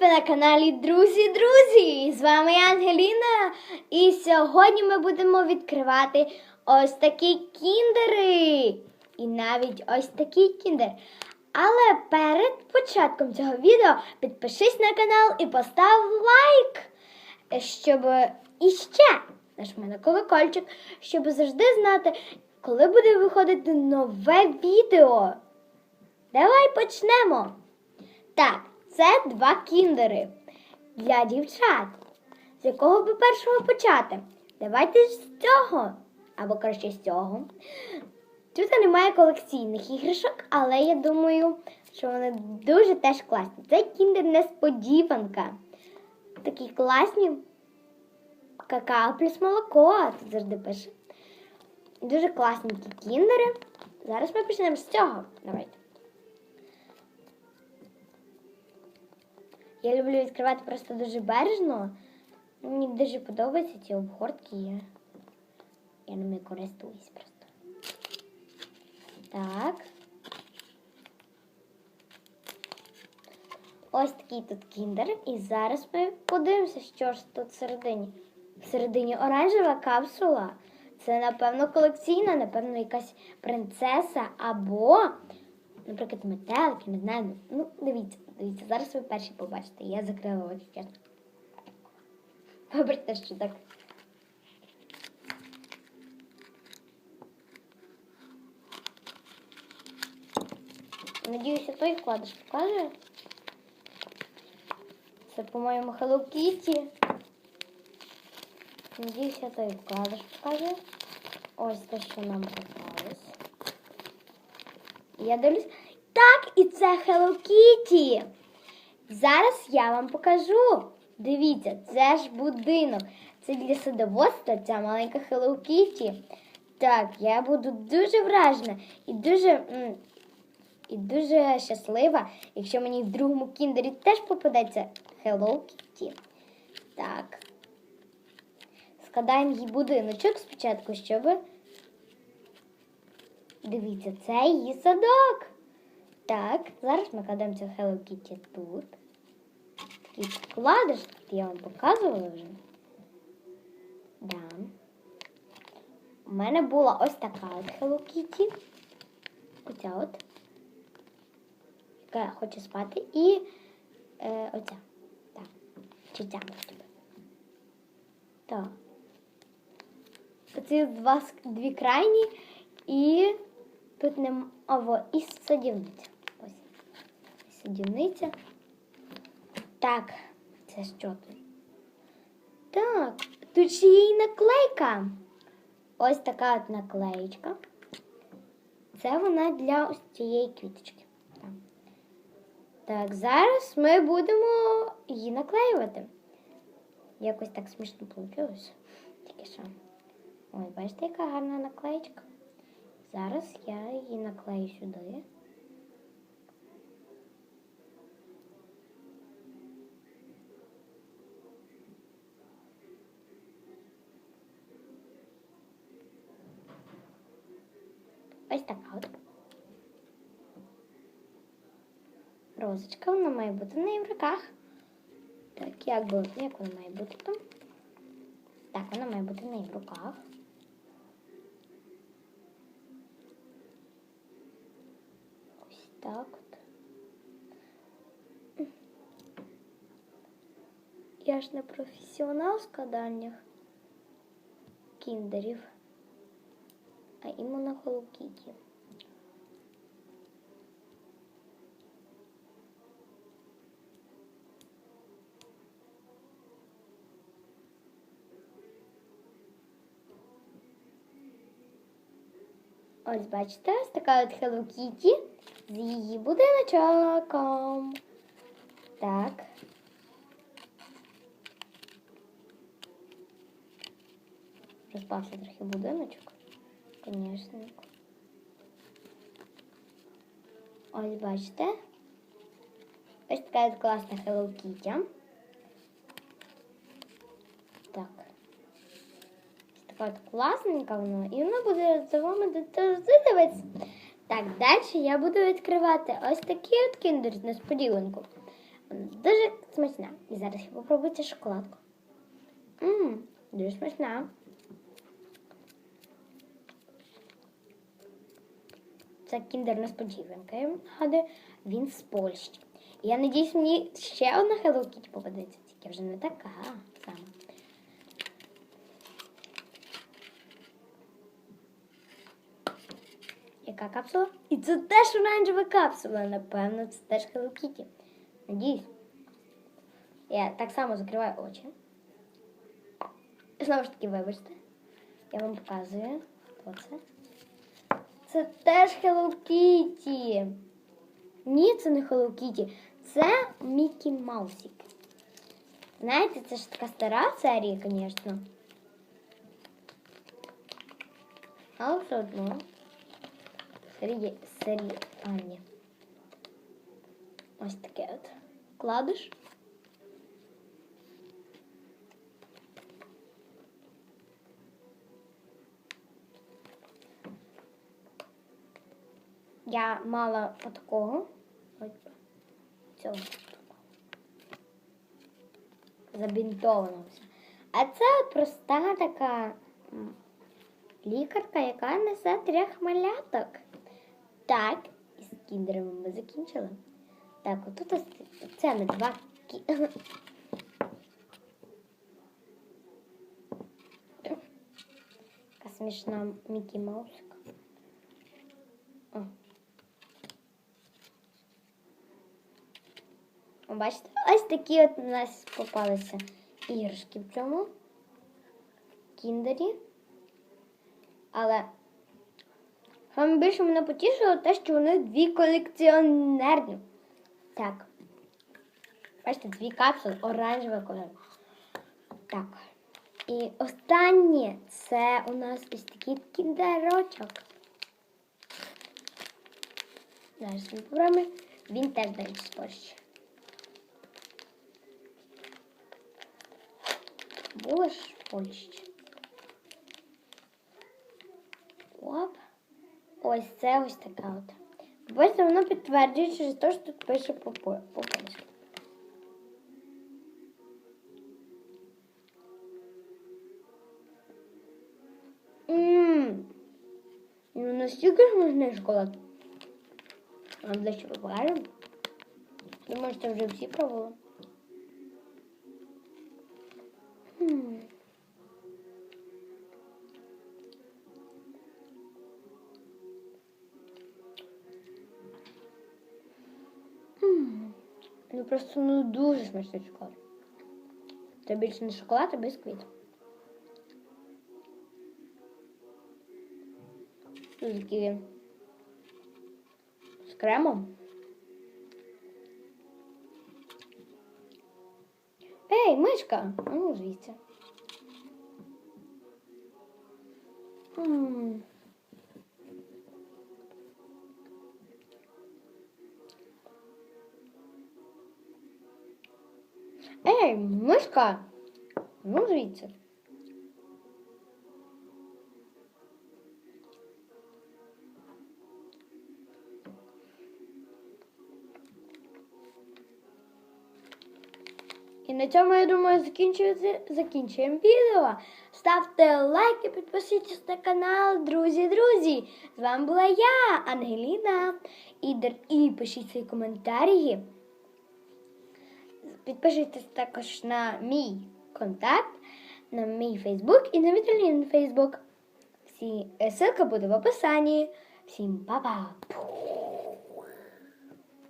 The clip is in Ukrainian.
Ви на каналі Друзі Друзі! З вами я Ангеліна. І сьогодні ми будемо відкривати ось такі кіндери. І навіть ось такий кіндер. Але перед початком цього відео підпишись на канал і постав лайк, щоб і ще нажми на колокольчик, щоб завжди знати, коли буде виходити нове відео. Давай почнемо. Так, це два кіндери для дівчат. З якого би першого почати? Давайте з цього. Або краще з цього. Тут немає колекційних іграшок, але я думаю, що вони дуже теж класні. Це кіндер несподіванка. Такі класні. Какао плюс молоко. Тут завжди пише. Дуже класні кіндери. Зараз ми почнемо з цього. Давайте. Я люблю відкривати просто дуже бережно. Мені дуже подобаються ці обгортки. Я, я ними користуюсь просто. Так. Ось такий тут кіндер. І зараз ми подивимося, що ж тут всередині. Всередині оранжева капсула. Це, напевно, колекційна, напевно, якась принцеса або, наприклад, метелики, не знаю. Ну, дивіться, дивіться, зараз ви перші побачите. Я закрила очі, чесно. Вибачте, що так. Надіюся, той вкладиш покаже. Це, по-моєму, Hello Kitty. Надіюся, той вкладиш покаже. Ось те, що нам попалось. Я дивлюсь. Так, і це Hello Kitty. Зараз я вам покажу. Дивіться, це ж будинок. Це для садоводства ця маленька Hello Kitty. Так, я буду дуже вражена і дуже, і дуже щаслива, якщо мені в другому кіндері теж попадеться Hello Kitty. Так. Складаємо їй будиночок спочатку, щоб. Дивіться, це її садок. Так, зараз ми кладемо цю Hello Kitty тут. Такий вкладиш, я вам показувала вже. Да. У мене була ось така от Hello Kitty. Оця от. Яка хоче спати. І е, оця. Так. Чи ця бути. Так. Оці два, дві крайні і тут нема. А, во, і садівниця. Ось. Садівниця. Так, це що тут? Так, тут ще є й наклейка. Ось така от наклеєчка. Це вона для ось цієї квіточки. Так. так, зараз ми будемо її наклеювати. Якось так смішно вийшло. Тільки що. Ой, бачите, яка гарна наклеєчка. Зараз я її наклею сюди. Ось така от. Розочка, вона має бути в неї в руках. Так, як, би, як вона має бути там? Так, вона має бути в неї руках. так от. Я ж не професіонал в складаннях кіндерів, а іменно Hello Kitty. Ось бачите, ось така от Hello Kitty З її будиночоком. Так. Розпався трохи будиночок. Звісно. Ось бачите. Ось така класна Hello Kitty. Так. Ось така от класненька вона. І вона буде за вами дивитися. Так, далі я буду відкривати ось такий от кіндер з несподіванку. Дуже смачна. І зараз я попробую цю шоколадку. Ммм, дуже смачна. Це кіндер несподіванка. Я нагадую, він з Польщі. Я надіюсь, мені ще одна Hello Kitty попадеться, тільки вже не така сама. Яка капсула? І це теж оранжева капсула. Напевно, це теж Hello Kitty. Надіюсь. Я так само закриваю очі. Знову ж таки, вибачте. Я вам показую. Хто це? Це теж Hello Kitty. Ні, це не Hello Kitty. Це Мікі Маусік. Знаєте, це ж така стара серія, звісно. Але все одно. А. Ось таке от. Кладеш. Я мала отакого. Ось цього. Забінтованого. все. А це от проста така лікарка, яка несе трьох маляток. Так, і з кіндерами ми закінчили. Так, отут це ми два кі... Така смішна Мікі. О, Бачите, ось такі от у нас попалися іграшки в цьому кіндері. Але саме більше мене потішило те, що вони дві колекціонерні. Так. Бачите, дві капсули оранжевого кольору. Так. І останнє це у нас ось такий кіндерочок. Зараз ми попробуємо. Він теж речі, з Польщі. Було ж в Польщі. Ось це ось така от. Бачите, воно підтверджує через те, що тут пише по по- по-польськи. Ммм. Ну, настільки ж можна шоколад. А для чого покажемо? Думаю, що вже всі пробували. Хм. Просто ну дуже смачний шоколад. Це більше не шоколад, а бісквіт. Тут такий з кремом. Ей, мишка! Ну звідси. М. Ей, мишка! Ну звідси. І на цьому, я думаю, закінчується, закінчуємо відео. Ставте лайки, підписуйтесь на канал, друзі, друзі. З вами була я, Ангеліна. І, і пишіть свої коментарі. Підпишіться також на мій контакт, на мій Фейсбук і на Віталін Фейсбук. Всі е, ссылка буде в описанні. Всім па-па!